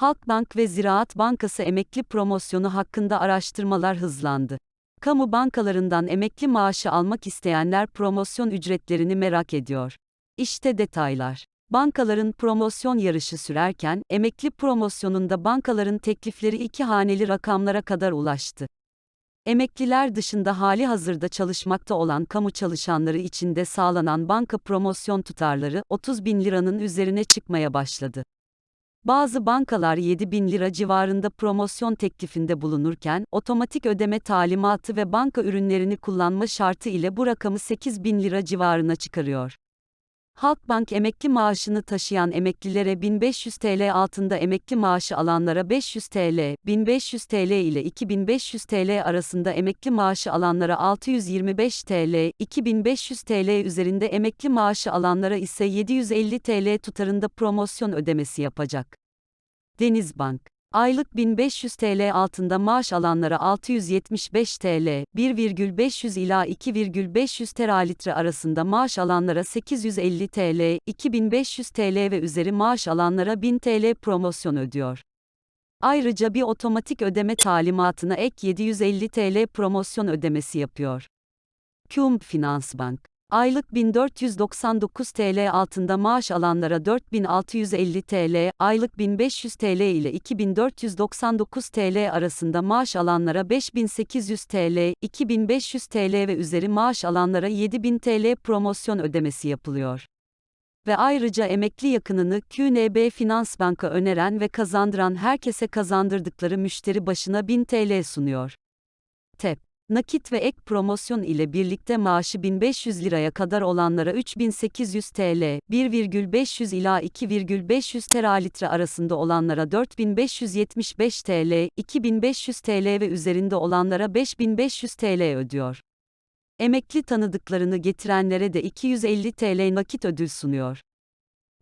Halkbank ve Ziraat Bankası emekli promosyonu hakkında araştırmalar hızlandı. Kamu bankalarından emekli maaşı almak isteyenler promosyon ücretlerini merak ediyor. İşte detaylar. Bankaların promosyon yarışı sürerken, emekli promosyonunda bankaların teklifleri iki haneli rakamlara kadar ulaştı. Emekliler dışında hali hazırda çalışmakta olan kamu çalışanları için de sağlanan banka promosyon tutarları 30 bin liranın üzerine çıkmaya başladı. Bazı bankalar 7 bin lira civarında promosyon teklifinde bulunurken, otomatik ödeme talimatı ve banka ürünlerini kullanma şartı ile bu rakamı 8 bin lira civarına çıkarıyor. Halkbank emekli maaşını taşıyan emeklilere 1500 TL altında emekli maaşı alanlara 500 TL, 1500 TL ile 2500 TL arasında emekli maaşı alanlara 625 TL, 2500 TL üzerinde emekli maaşı alanlara ise 750 TL tutarında promosyon ödemesi yapacak. Denizbank Aylık 1500 TL altında maaş alanlara 675 TL, 1,500 ila 2,500 teralitre arasında maaş alanlara 850 TL, 2500 TL ve üzeri maaş alanlara 1000 TL promosyon ödüyor. Ayrıca bir otomatik ödeme talimatına ek 750 TL promosyon ödemesi yapıyor. Cum Finansbank Aylık 1499 TL altında maaş alanlara 4650 TL, aylık 1500 TL ile 2499 TL arasında maaş alanlara 5800 TL, 2500 TL ve üzeri maaş alanlara 7000 TL promosyon ödemesi yapılıyor. Ve ayrıca emekli yakınını QNB Finans Banka öneren ve kazandıran herkese kazandırdıkları müşteri başına 1000 TL sunuyor. TEP Nakit ve ek promosyon ile birlikte maaşı 1500 liraya kadar olanlara 3800 TL, 1,500 ila 2,500 teralitre arasında olanlara 4575 TL, 2500 TL ve üzerinde olanlara 5500 TL ödüyor. Emekli tanıdıklarını getirenlere de 250 TL nakit ödül sunuyor.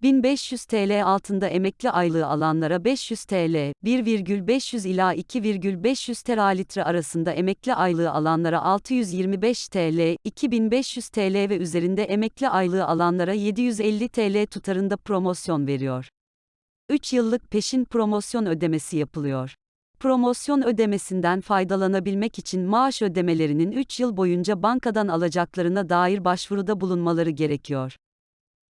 1500 TL altında emekli aylığı alanlara 500 TL, 1,500 ila 2,500 teralitre arasında emekli aylığı alanlara 625 TL, 2500 TL ve üzerinde emekli aylığı alanlara 750 TL tutarında promosyon veriyor. 3 yıllık peşin promosyon ödemesi yapılıyor. Promosyon ödemesinden faydalanabilmek için maaş ödemelerinin 3 yıl boyunca bankadan alacaklarına dair başvuruda bulunmaları gerekiyor.